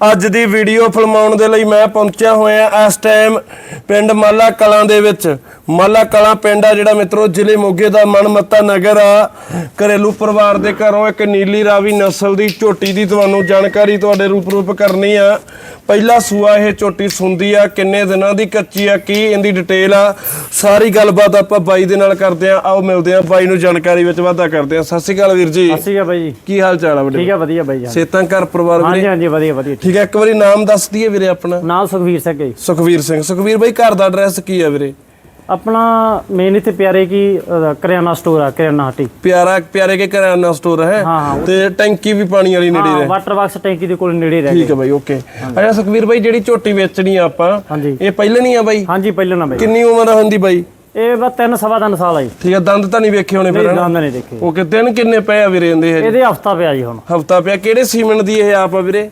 ਅੱਜ ਦੀ ਵੀਡੀਓ ਫਿਲਮਾਉਣ ਦੇ ਲਈ ਮੈਂ ਪਹੁੰਚਿਆ ਹੋਇਆ ਇਸ ਟਾਈਮ ਪਿੰਡ ਮਾਲਾ ਕਲਾਂ ਦੇ ਵਿੱਚ। ਮਾਲਾ ਕਲਾਂ ਪਿੰਡ ਆ ਜਿਹੜਾ ਮਿੱਤਰੋ ਜ਼ਿਲ੍ਹੇ ਮੋਗੇ ਦਾ ਮਨਮੱਤਾ ਨਗਰ ਆ। ਘਰੇਲੂ ਪਰਿਵਾਰ ਦੇ ਘਰੋਂ ਇੱਕ ਨੀਲੀ ਰਾਵੀ ਨਸਲ ਦੀ ਝੋਟੀ ਦੀ ਤੁਹਾਨੂੰ ਜਾਣਕਾਰੀ ਤੁਹਾਡੇ ਰੂਪ ਰੂਪ ਕਰਨੀ ਆ। ਪਹਿਲਾ ਸੂਆ ਇਹ ਝੋਟੀ ਸੁੰਦੀ ਆ ਕਿੰਨੇ ਦਿਨਾਂ ਦੀ ਕੱਚੀ ਆ ਕੀ ਇਹਦੀ ਡਿਟੇਲ ਆ? ਸਾਰੀ ਗੱਲਬਾਤ ਆਪਾਂ ਬਾਈ ਦੇ ਨਾਲ ਕਰਦੇ ਆ। ਆਓ ਮਿਲਦੇ ਆ ਬਾਈ ਨੂੰ ਜਾਣਕਾਰੀ ਵਿੱਚ ਵਾਧਾ ਕਰਦੇ ਆ। ਸਤਿ ਸ਼੍ਰੀ ਅਕਾਲ ਵੀਰ ਜੀ। ਸਤਿ ਸ਼੍ਰੀ ਅਕਾਲ ਬਾਈ ਜੀ। ਕੀ ਹਾਲ ਚਾਲ ਆ ਵੱਡੇ ਠੀਕ ਆ ਵਧੀਆ ਬਾਈ ਜਾਨ ਸੇਤਾਂ ਘਰ ਪਰਿਵਾਰ ਵੀਰੇ? ਹਾਂਜੀ ਹਾਂਜੀ ਵਧੀਆ ਵਧੀਆ ਠੀਕ ਹੈ ਇੱਕ ਵਾਰੀ ਨਾਮ ਦੱਸ ਦਈਏ ਵੀਰੇ ਆਪਣਾ। ਨਾਮ ਸੁਖਵੀਰ ਸਿੰਘ ਹੈ ਜੀ। ਸੁਖਵੀਰ ਸਿੰਘ। ਸੁਖਵੀਰ ਬਾਈ ਘਰ ਦਾ ਐਡਰੈਸ ਕੀ ਆ ਵੀਰੇ? ਆਪਣਾ ਮੇਨ ਇੱਥੇ ਪਿਆਰੇ ਕੀ ਕਰਿਆਨਾ ਸਟੋਰ ਆ ਕਰਿਆਨਾ ਹੱਟੀ। ਪਿਆਰਾ ਪਿਆਰੇ ਕੇ ਕਰਿਆਨਾ ਸਟੋਰ ਹੈ। ਹਾਂ, ਹਾਂ। ਤੇ ਟੈਂਕੀ ਵੀ ਪਾਣੀ ਵਾਲੀ ਨੇੜੇ ਹਾਂ ਵਾਟਰ ਬਾਕਸ ਟੈਂਕੀ ਦੇ ਕੋਲ ਨੇੜੇ ਰਹਿ ਠੀਕ ਹੈ ਬਾਈ ਓਕੇ ਅੱਛਾ ਸੁਖਵੀਰ ਬਾਈ ਜਿਹੜੀ ਝੋਟੀ ਵੇਚਣੀ ਆ ਆਪਾਂ ਹਾਂਜੀ। ਇਹ ਪਹਿਲੇ ਨਹੀਂ ਆ ਬਾਈ? ਹਾਂਜੀ ਪਹਿਲਾਂ ਨਾ ਬਾਈ। ਕਿੰਨੀ ਉਮਰ ਹੁੰਦੀ ਬਾਈ? ਇਹ ਬਸ ਤਿੰਨ ਸਵਾ ਤਿੰਨ ਸਾਲ ਆ ਜੀ। ਠੀਕ ਹੈ ਦੰਦ ਤਾਂ ਨਹੀਂ ਵੇਖੇ ਹੋਣੇ ਫਿਰ ਇਹ ਦੰਦ ਨਹੀਂ ਦੇਖੇ। ਓਕੇ ਦਿਨ ਕਿੰਨੇ ਪਏ ਆ ਵੀਰੇ ਇਹਦੇ ਹਫਤਾ ਪਿਆ ਜੀ ਹੁਣ। ਹਫਤਾ ਪਿਆ ਕਿਹੜੇ ਸੀਮੈਂਟ ਦੀ ਇਹ ਆਪ ਆ ਵੀਰੇ?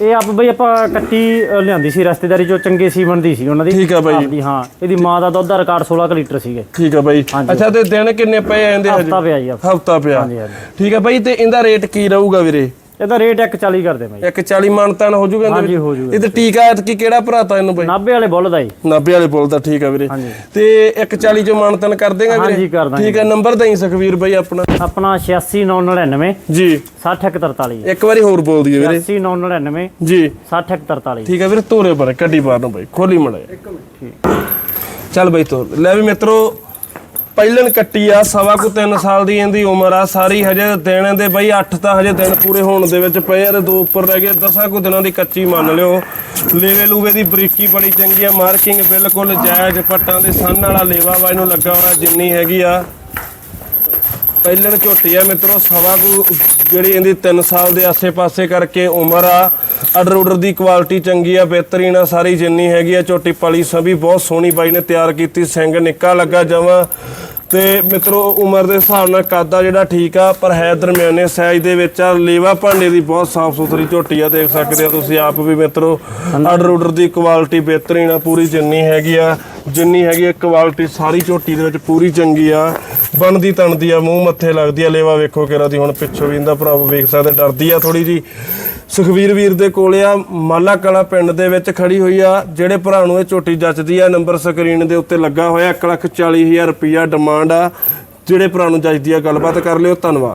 ਇਹ ਆਪ ਬਈ ਆਪਾਂ ਕੱਟੀ ਅ, ਲਿਆਂਦੀ ਸੀ ਰਸਤੇਦਾਰੀ ਚੋਂ ਚੰਗੇ ਸੀਮਨ ਦੀ ਸੀ ਉਹਨਾਂ ਦੀ। ਠੀਕ ਆ ਬਾਈ ਆਪਦੀ ਹਾਂ। ਇਹਦੀ ਮਾਂ ਦਾ ਦੁੱਧ ਦਾ ਰਿਕਾਰਡ 16 ਕੁ ਲੀਟਰ ਸੀਗੇ। ਠੀਕ ਆ ਬਾਈ। ਅੱਛਾ ਤੇ ਦਿਨ ਕਿੰਨੇ ਪਏ ਆ ਇਹਦੇ ਹਜੇ? ਹਫਤਾ ਪਿਆ ਜੀ ਹਫ਼ਤਾ। ਹਫਤਾ ਪਿਆ। ਹਾਂਜੀ ਹਾਂਜੀ। ਠੀਕ ਆ ਬਾਈ ਤੇ ਇਹਦਾ ਰੇਟ ਕੀ ਰਹੂਗਾ ਵੀਰੇ? ਇਹਦਾ ਰੇਟ 140 ਕਰਦੇ ਬਾਈ। ਇੱਕ 40 ਮਾਨਤਾਨ ਹੋ ਜੂਗਾ ਇਹਦੇ ਹਾਂਜੀ ਹੋ ਜੂਗਾ। ਇਹ ਤੇ ਟੀਕਾ ਐਤਕੀ ਕਿਹੜਾ ਭਰਾਤਾ ਇਹਨੂੰ ਬਾਈ? ਨਾਭੇ ਵਾਲੇ ਬੁੱਲ ਦਾ ਜੀ। ਨਾਭੇ ਵਾਲੇ ਪੁੱਲ ਦਾ ਠੀਕ ਆ ਵੀਰੇ। ਤੇ ਇੱਕ 40 ਚ ਮਾਨਤਾਨ ਕਰ ਦੇਗਾ ਵੀਰੇ? ਹਾਂਜੀ ਕਰ ਦਾਂਗੇ। ਠੀਕ ਆ ਨੰਬਰ ਦੇਈ ਸੁਖਵੀਰ ਬਾਈ ਆਪਣਾ। ਆਪਣਾ 86999 ਜੀ। 6143 ਇੱਕ ਵਾਰੀ ਹੋਰ ਬੋਲ ਦਈਏ ਵੀਰੇ। 86999 ਜੀ। 6143 ਠੀਕ ਆ ਵੀਰੇ ਤੋਰੇ ਪਰ ਕੱਢੀ ਬਾਹਰ ਨੂੰ ਬਾਈ ਖੋਲੀ ਮੜਾ ਚੱਲ ਬਾਈ ਤੋਰ। ਲੈ ਵੀ ਮਿੱਤਰੋ ਪਹਿਲਣ ਕੱਟੀ ਆ, ਸਵਾ ਕੁ 3 ਸਾਲ ਦੀ ਇਹਦੀ ਉਮਰ ਆ। ਸਾਰੀ ਹਜੇ ਦਿਨ ਦੇ ਬਈ 8 ਤਾਂ ਹਜੇ ਦਿਨ ਪੂਰੇ ਹੋਣ ਦੇ ਵਿੱਚ ਪਏ ਆ ਤੇ ਦੋ ਉੱਪਰ ਰਹਿ ਗਏ। ਦਸਾਂ ਕੁ ਦਿਨਾਂ ਦੀ ਕੱਚੀ ਮੰਨ ਲਿਓ। ਲੇਵੇ ਲੂਵੇ ਦੀ ਬਰੀਕੀ ਬੜੀ ਚੰਗੀ ਆ। ਮਾਰਕਿੰਗ ਬਿਲਕੁਲ ਜਾਇਜ਼ ਪੱਟਾਂ ਦੇ ਸੰਨ ਵਾਲਾ ਲੇਵਾ ਵਾ, ਇਹਨੂੰ ਲੱਗਾ ਹੋਇਆ ਜਿੰਨੀ ਹੈਗੀ ਆ। ਪਹਿਲਣ ਝੋਟੀ ਆ ਮਿੱਤਰੋ, ਸਵਾ ਕੁ ਜਿਹੜੀ ਇਹਦੀ 3 ਸਾਲ ਦੇ ਆਸੇ-ਪਾਸੇ ਕਰਕੇ ਉਮਰ ਆ। ਆਰਡਰ ਆਰਡਰ ਦੀ ਕੁਆਲਿਟੀ ਚੰਗੀ ਆ, ਬਿਹਤਰੀਨ ਆ, ਸਾਰੀ ਜਿੰਨੀ ਹੈਗੀ ਆ ਝੋਟੀ ਪਲੀ। ਸਭੀ ਬਹੁਤ ਸੋਹਣੀ ਬਾਈ ਨੇ ਤਿਆਰ ਕੀਤੀ। ਸਿੰਘ ਨਿੱਕਾ ਲੱਗਾ ਜਮਾ। ਤੇ ਮਿੱਤਰੋ ਉਮਰ ਦੇ ਹਿਸਾਬ ਨਾਲ ਕਾਦਾ ਜਿਹੜਾ ਠੀਕ ਆ ਪਰ ਹੈ ਦਰਮਿਆਨੇ ਸਾਈਜ਼ ਦੇ ਵਿੱਚ ਆ। ਲੇਵਾ ਭਾਂਡੇ ਦੀ ਬਹੁਤ ਸਾਫ਼ ਸੁਥਰੀ ਝੋਟੀ ਆ ਦੇਖ ਸਕਦੇ ਆ ਤੁਸੀਂ ਆਪ ਵੀ ਮਿੱਤਰੋ। ਆਰਡਰ ਆਰਡਰ ਦੀ ਕੁਆਲਿਟੀ ਬਿਹਤਰੀਨ ਆ ਪੂਰੀ ਜਿੰਨੀ ਹੈਗੀ ਆ ਜਿੰਨੀ ਹੈਗੀ ਆ ਕੁਆਲਿਟੀ ਸਾਰੀ ਝੋਟੀ ਦੇ ਵਿੱਚ ਪੂਰੀ ਚੰਗੀ ਆ। ਬਣਦੀ ਤਣਦੀ ਆ, ਮੂੰਹ ਮੱਥੇ ਲੱਗਦੀ ਆ, ਲੇਵਾ ਵੇਖੋ ਕਿਰਾ ਦੀ ਹੁਣ ਪਿੱਛੋਂ ਵੀ ਇਹਦਾ ਭਰਾ ਵੇਖ ਸਕਦੇ ਡਰਦੀ ਆ ਥੋੜੀ ਜੀ ਸੁਖਵੀਰ ਵੀਰ ਦੇ ਕੋਲੇ ਆ ਮਾਲਾ ਕਲਾ ਪਿੰਡ ਦੇ ਵਿੱਚ ਖੜੀ ਹੋਈ ਆ, ਜਿਹੜੇ ਭਰਾ ਨੂੰ ਇਹ ਝੋਟੀ ਜੱਚਦੀ ਆ, ਨੰਬਰ ਸਕਰੀਨ ਦੇ ਉੱਤੇ ਲੱਗਾ ਹੋਇਆ 140000 ਰੁਪਿਆ ਡਿਮਾਂਡ ਆ, ਜਿਹੜੇ ਭਰਾ ਨੂੰ ਜੱਚਦੀ ਆ, ਗੱਲਬਾਤ ਕਰ ਲਿਓ, ਧੰਨਵਾਦ।